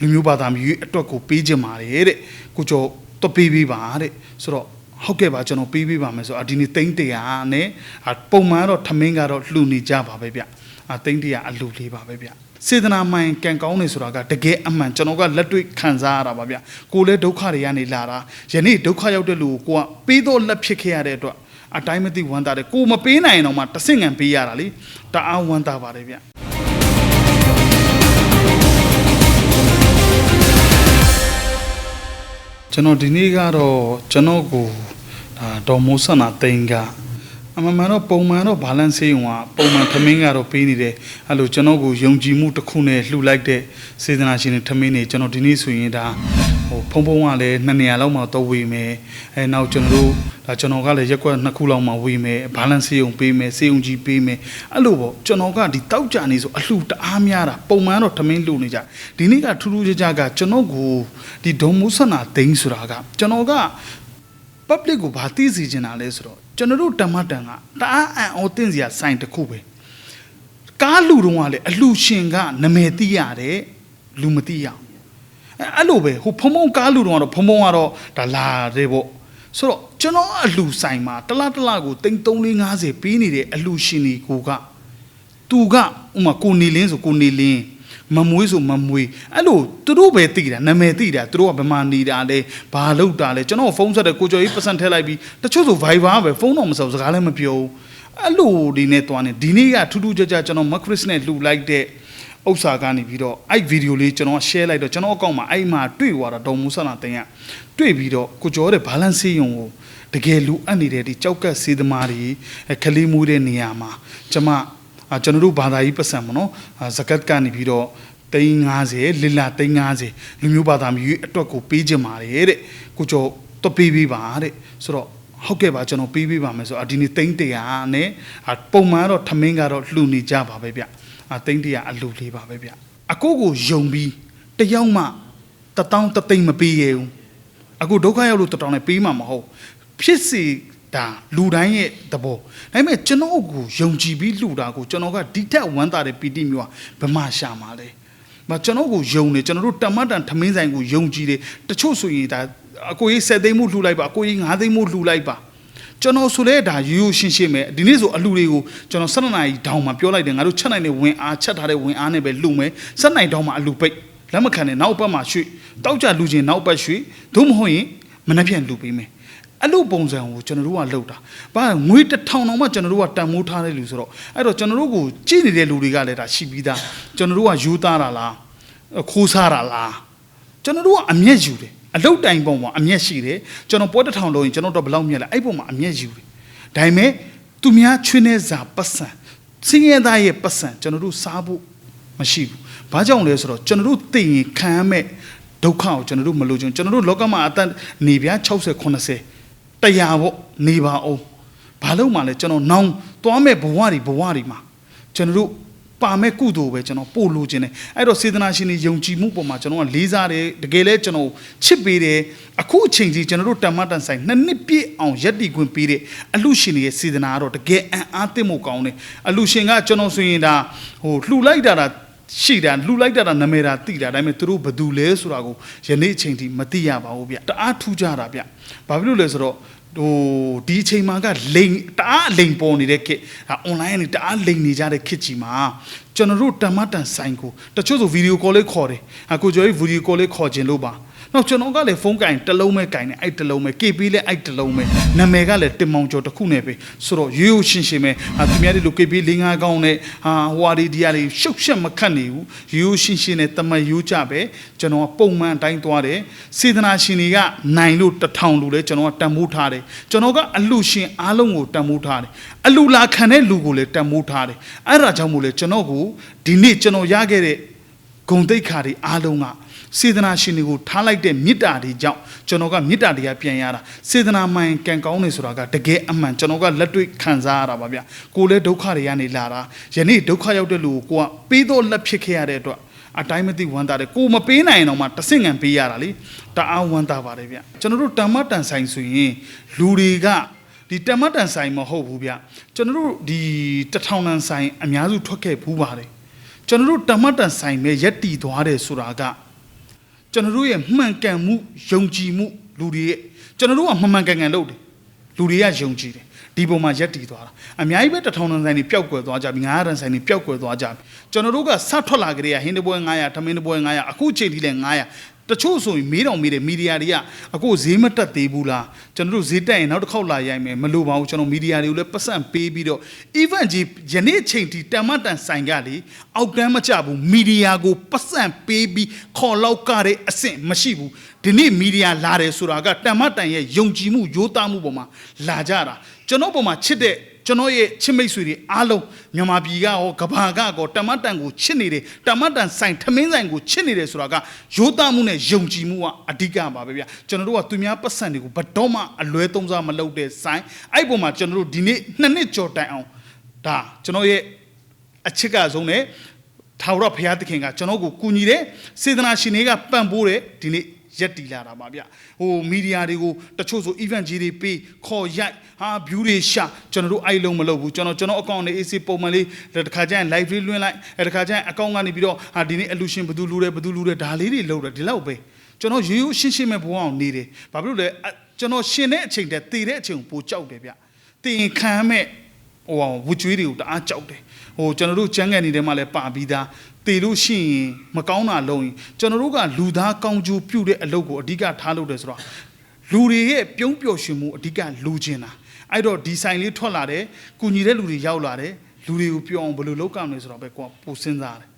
လူမျိုးဘာသာမျိုးအတွက်ကိုပေးခြင်းပါတယ်တဲ့ကိုကျော်တော့ပေးပေးပါတဲ့ဆိုတော့ဟုတ်ကဲ့ပါကျွန်တော်ပေးပေးပါမယ်ဆိုတော့ဒီနေ့တိန်းတရာနဲ့အာပုံမှန်တော့ထမင်းကတော့လှူနေကြပါပဲဗျအာတိန်းတရာအလှူလေးပါပဲဗျစေတနာမှန်ကံကောင်းနေဆိုတာကတကယ်အမှန်ကျွန်တော်ကလက်တွေ့ခံစားရတာပါဗျကိုလည်းဒုက္ခတွေကနေလာတာယနေ့ဒုက္ခရောက်တဲ့လူကိုကိုကပေးတော့လက်ဖြစ်ခဲ့ရတဲ့အတွက်အတိုင်းမသိဝမ်းသာတယ်ကိုမပေးနိုင်ရင်တော့မှတဆင့်ငံပေးရတာလေတအားဝမ်းသာပါတယ်ဗျ ကျွန်တော်ဒီနေ့ကတော့ကျွန်တော်ကိုဒါဒေါ်မိုးဆန္နာတိန်ကအမှန်မှန်တော့ပုံမှန်တော့ဘာလန်ဆေးုံကပုံမှန်သမင်းကတော့ပေးနေတယ်အဲ့လိုကျွန်တော်ကိုယုံကြည်မှုတစ်ခုနဲ့လှူလိုက်တဲ့စေတနာရှင်တွေသမင်းတွေကျွန်တော်ဒီနေ့ဆိုရင်ဒါ ဟိုဖုံဖုံကလည်းနှစ်နေရာလောက်မှတော့ဝေမယ်အဲနောက်ကျွန်တော်တို့ဒါကျွန်တော်ကလည်းရက်ကွက်နှစ်ခုလောက်မှဝေမယ်ဘာလန်ဆေးုံပေးမယ်ဆေးုံကြီးပေးမယ်အဲ့လိုပေါ့ကျွန်တော်ကဒီတောက်ကြနေဆိုအလှူတအားများတာပုံမှန်တော့သမင်းလှူနေကြဒီနေ့ကထူးထူးခြားခြားကကျွန်တော်ကိုဒီဒေါ်မိုးဆန္နာတိန်ဆိုတာကကျွန်တော်က public ကိုဗာသိစီချင်တာလဲဆိုတော့ကျွန်တော်တို့တမတ်တန်ကတအားအံ့ဩသင့်စရာစိုင်တစ်ခုပဲကားလူတုံးကလည်းအလူရှင်ကနမယ်သိရတယ်လူမသိရအောင် အဲအဲ့လိုပဲဟိုဖုံဖုံကားလူတုံးကတော့ဖုံဖုံကတော့ဒါလာတယ်ပေါ့ဆိုတော့ကျွန်တော်အလူဆိုင်မှာတစ်လားတစ်လားကိုတိန်350ပေးနေတဲ့အလူရှင်ဒီကိုကသူကဥမာကိုနေလင်းဆိုကိုနေလင်းမမွေးဆိုမမွေးအဲ့လိုသူတို့ပဲသိတာနာမည်သိတာသူတို့ကဘယ်မှာနေတာလဲဘာလုပ်တာလဲကျွန်တော်ဖုန်းဆက်တယ်ကိုကျော်ကြီးပတ်စံထည့်လိုက်ပြီးတချို့ဆို Viber ပဲဖုန်းတော့မဆောက်စကားလည်းမပြောဘူးအဲ့လိုဒီနေ့တွားနေဒီနေ့ကထူးထူးခြားခြားကျွန်တော်မက်ခရစ်နဲ့လှူလိုက်တဲ့ ဥစ္စာကနေပြီးတော့အဲ့ဗီဒီယိုလေးကျွန်တော် share လိုက်တော့ကျွန်တော်အကောင့်မှာအဲ့မှာတွေ့သွားတာဒေါ်မူဆလာတင်ရတွေ့ပြီးတော့ကိုကျော်တဲ့ balance ယုံကိုတကယ်လူအပ်နေတဲ့ဒီကြောက်ကတ်စေးသမားတွေခလေးမူးတဲ့နေရာမှာကျွန်မအာကျွန်တော်တို့ဘာသာရေးပတ်စံမနော်အာဇကတ်ကနေပြီးတော့350လီလာ350လူမျိုးဘာသာမျိုးအတွက်ကိုပေးခြင်းပါတယ်တဲ့ကိုကျော်တော့ပေးပေးပါတဲ့ဆိုတော့ဟုတ်ကဲ့ပါကျွန်တော်ပေးပေးပါမယ်ဆိုတော့အာဒီနေ့300နဲ့အာပုံမှန်တော့ထမင်းကတော့လှူနေကြပါပဲဗျ အာ300အလှူလေးပါပဲဗျအကိုကိုယုံပြီးတယောက်မှတတောင်းတသိမ့်မပေးရဘူးအခုဒုက္ခရောက်လို့တတောင်းနဲ့ပေးမှာမဟုတ်ဖြစ်စီဒါလူတိုင်းရဲ့သဘောဒါပေမဲ့ကျွန်တော်ကိုယုံကြည်ပြီးလှူတာကိုကျွန်တော်ကဒီထက်ဝမ်းသာတဲ့ပီတိမျိုးอ่ะဘယ်မှာရှာမှာလဲမကျွန်တော်ကိုယုံနေကျွန်တော်တို့တမတ်တန်ထမင်းဆိုင်ကိုယုံကြည်တယ်တချို့ဆိုရင်ဒါအကိုကြီး7သိန်းမှုလှူလိုက်ပါအကိုကြီး9သိန်းမှုလှူလိုက်ပါ ကျွန်တော်ဆိုလဲဒါရိုးရိုးရှင်းရှင်းပဲဒီနေ့ဆိုအလှူတွေကိုကျွန်တော်7နာရီတောင်မှပြောလိုက်တယ်ငါတို့ချက်နိုင်တဲ့ဝင်အားချက်ထားတဲ့ဝင်အားနဲ့ပဲလှူမယ်7နိုင်တောင်မှအလှူပိတ်လက်မခံနဲ့နောက်ပတ်မှရွှေ့တောက်ကြလှူခြင်းနောက်ပတ်ရွှေ့သို့မဟုတ်ရင်မနှက်ပြန်လှူပေးမယ်အဲ့လိုပုံစံကိုကျွန်တော်တို့ကလုပ်တာ။ဘာငွေတစ်ထောင်တောင်မှကျွန်တော်တို့ကတန်မိုးထားတဲ့လူဆိုတော့အဲ့တော့ကျွန်တော်တို့ကိုကြည့်နေတဲ့လူတွေကလည်းဒါရှိပြီးသားကျွန်တော်တို့ကယူသားတာလားခိုးစားတာလားကျွန်တော်တို့ကအမျက်ယူတယ် အလုတ်တိုင်ပုံမှာအမျက်ရှိတယ်ကျွန်တော်ပွဲတစ်ထောင်လုံးရင်ကျွန်တော်တို့ဘယ်လောက်မျက်လဲအဲ့ပုံမှာအမျက်ယူတယ်ဒါပေမဲ့သူများချွေးနေစာပတ်စံစင်းရဲသားရဲ့ပတ်စံကျွန်တော်တို့စားဖို့မရှိဘူး။ဘာကြောင့်လဲဆိုတော့ကျွန်တော်တို့သိရင်ခံရမဲ့ဒုက္ခကိုကျွန်တော်တို့မလို့ကျွန်တော်တို့လောကမှာအသက်နေပြား60 80တရားပေါ့နေပါအောင်ဘာလို့မှလဲကျွန်တော်နောင်သွားမဲ့ဘဝတွေဘဝတွေမှာကျွန်တော်တို့ ပါမဲ့ကုသိုလ်ပဲကျွန်တော်ပို့လို့ခြင်းတယ်အဲ့တော့စေတနာရှင်တွေယုံကြည်မှုပေါ်မှာကျွန်တော်ကလေးစားတယ်တကယ်လဲကျွန်တော်ချစ်ပေးတယ်အခုအချိန်ကြီးကျွန်တော်တို့တမ္မတန်ဆိုင်နှစ်နှစ်ပြည့်အောင်ရက်တည်ခွင့်ပေးတဲ့အလူရှင်တွေရဲ့စေတနာကတော့တကယ်အံ့အားသင့်ဖို့ကောင်းတယ်အလူရှင်ကကျွန်တော်ဆိုရင်ဒါဟိုလှူလိုက်တာဒါရှိတာလှူလိုက်တာဒါနာမည်တာသိတာဒါပေမဲ့သူတို့ဘယ်သူလဲဆိုတာကိုယနေ့အချိန်ထိမသိရပါဘူးဗျတအားထူးကြတာဗျဘာဖြစ်လို့လဲဆိုတော့ ဟိုဒီအချိန်မှာကလိန်တအားလိန်ပေါ်နေတဲ့ခေတ်ဒါ online ကနေတအားလိန်နေကြတဲ့ခေတ်ကြီးမှာကျွန်တော်တို့တမတ်တန်ဆိုင်ကိုတချို့ဆိုဗီဒီယိုကောလေးခေါ်တယ်အခုကျော်ကြီးဗီဒီယိုကောလေးခေါ်ခြင်းလို့ပါ နောက်ကျွန်တော်ကလည်းဖုန်းကင်တစ်လုံးပဲကင်တယ်အဲ့တစ်လုံးပဲ KP လည်းအဲ့တစ်လုံးပဲနာမည်ကလည်းတင်မောင်ကျော်တစ်ခုနဲ့ပဲဆိုတော့ရိုးရိုးရှင်းရှင်းပဲဟာသူများတွေလို KP ၄၅ကောင်းနဲ့ဟာဟွာဒီဒီယာတွေရှုပ်ရှက်မခတ်နေဘူးရိုးရိုးရှင်းရှင်းနဲ့တမတ်ရိုးကြပဲကျွန်တော်ကပုံမှန်အတိုင်းသွားတယ်စေတနာရှင်တွေကနိုင်လို့တစ်ထောင်လူလဲကျွန်တော်ကတန်မိုးထားတယ်ကျွန်တော်ကအလှရှင်အားလုံးကိုတန်မိုးထားတယ်အလှလာခံတဲ့လူကိုလည်းတန်မိုးထားတယ်အဲ့ဒါကြောင့်မို့လဲကျွန်တော်ကိုဒီနေ့ကျွန်တော်ရခဲ့တဲ့ ဂုံတိတ်ခါတွေအားလုံးကစေတနာရှင်တွေကိုထားလိုက်တဲ့မေတ္တာတွေကြောင့်ကျွန်တော်ကမေတ္တာတရားပြန်ရတာစေတနာမှန်ကံကောင်းနေဆိုတာကတကယ်အမှန်ကျွန်တော်ကလက်တွေ့ခံစားရတာပါဗျကိုလည်းဒုက္ခတွေကနေလာတာယနေ့ဒုက္ခရောက်တဲ့လူကိုကိုကပေးတော့လက်ဖြစ်ခဲ့ရတဲ့အတွက်အတိုင်းမသိဝမ်းသာတယ်ကိုမပေးနိုင်ရင်တော့မှတဆင့်ငံပေးရတာလေတအားဝမ်းသာပါတယ်ဗျကျွန်တော်တို့တမ္မတန်ဆိုင်ဆိုရင်လူတွေကဒီတမ္မတန်ဆိုင်မဟုတ်ဘူးဗျကျွန်တော်တို့ဒီတထောင်တန်ဆိုင်အများစုထွက်ခဲ့ဘူးပါတယ် ကျွန်တော်တို့တမ္မတန်ဆိုင်ပဲရက်တီသွားတယ်ဆိုတာကကျွန်တော်တို့ရဲ့မှန်ကန်မှုယုံကြည်မှုလူတွေရဲ့ကျွန်တော်တို့ကမှန်မှန်ကန်ကန်လုပ်တယ်လူတွေကယုံကြည်တယ်ဒီပုံမှာရက်တည်သွားတာအများကြီးပဲတစ်ထောင်တန်ဆိုင်တွေပျောက်ကွယ်သွားကြပြီ900တန်ဆိုင်တွေပျောက်ကွယ်သွားကြပြီကျွန်တော်တို့ကစထွက်လာကြတဲ့ဟင်းတပွဲ900ထမင်းတပွဲ900အခုချိန်ထိလည်း900 တချို့ဆိုရင်မေးတော်မေးတယ်မီဒီယာတွေကအခုဈေးမတက်သေးဘူးလားကျွန်တော်တို့ဈေးတက်ရင်နောက်တစ်ခေါက်လာရိုက်မယ်မလိုပါဘူးကျွန်တော်မီဒီယာတွေကိုလည်းပတ်စံပေးပြီးတော့ event ကြီးယနေ့ချိန်ထိတန်မတန်ဆိုင်ကလေအောက်တန်းမကြဘူးမီဒီယာကိုပတ်စံပေးပြီးခေါ်လောက်ကြတဲ့အဆင့်မရှိဘူးဒီနေ့မီဒီယာလာတယ်ဆိုတာကတန်မတန်ရဲ့ယုံကြည်မှုယိုးသားမှုပေါ်မှာလာကြတာကျွန်တော်ပေါ်မှာချစ်တဲ့ ကျွန်တော်ရဲ့ချစ်မိတ်ဆွေတွေအားလုံးမြန်မာပြည်ကရောကဘာကကောတမတ်တန်ကိုချစ်နေတယ်တမတ်တန်ဆိုင်ထမင်းဆိုင်ကိုချစ်နေတယ်ဆိုတာကရိုးသားမှုနဲ့ယုံကြည်မှုကအဓိကပါပဲဗျကျွန်တော်တို့ကသူများပတ်စံတွေကိုဘတော်မှအလွဲသုံးစားမလုပ်တဲ့ဆိုင်အဲ့ပုံမှာကျွန်တော်တို့ဒီနေ့နှစ်နှစ်ကြော်တိုင်အောင်ဒါကျွန်တော်ရဲ့အချစ်ကဆုံးနဲ့ထာဝရဘုရားသခင်ကကျွန်တော်ကိုကူညီတယ်စေတနာရှင်တွေကပံ့ပိုးတယ်ဒီနေ့ ရက်တီလာတာပါဗျဟိုမီဒီယာတွေကိုတချို့ဆို event ကြီးတွေပေးခေါ်ရိုက်ဟာ view တွေရှာကျွန်တော်တို့အဲ့လုံးမလုပ်ဘူးကျွန်တော်ကျွန်တော် account နဲ့ AC ပုံမှန်လေးတစ်ခါကျရင် live လေးလွှင့်လိုက်အဲတစ်ခါကျရင် account ကနေပြီးတော့ဟာဒီနေ့ illusion ဘယ်သူလူတယ်ဘယ်သူလူတယ်ဒါလေးတွေလုပ်တယ်ဒီလောက်ပဲကျွန်တော်ရိုးရိုးရှင်းရှင်းပဲဘဝအောင်နေတယ်ဘာဖြစ်လို့လဲအကျွန်တော်ရှင်တဲ့အချိန်တည်းတည်တဲ့အချိန်ကိုပိုကြောက်တယ်ဗျတင်ခံမဲ့ ဟိုဝကျွေးတွေကိုတအားကြောက်တယ်ဟိုကျွန်တော်တို့ကျန်းကန်နေတဲ့မှာလည်းပါပြီးသားတည်လို့ရှိရင်မကောင်းတာလုံးရင်ကျွန်တော်တို့ကလူသားကောင်းကျိုးပြုတဲ့အလုပ်ကိုအဓိကထားလုပ်တယ်ဆိုတော့လူတွေရဲ့ပြုံးပျော်ရွှင်မှုအဓိကလူချင်တာအဲ့တော့ဒီဆိုင်လေးထွက်လာတယ်ကုညီတဲ့လူတွေရောက်လာတယ်လူတွေကိုပြောအောင်ဘယ်လိုလုပ်ကြမလဲဆိုတော့ပဲကိုကပိုစဉ်းစားတယ်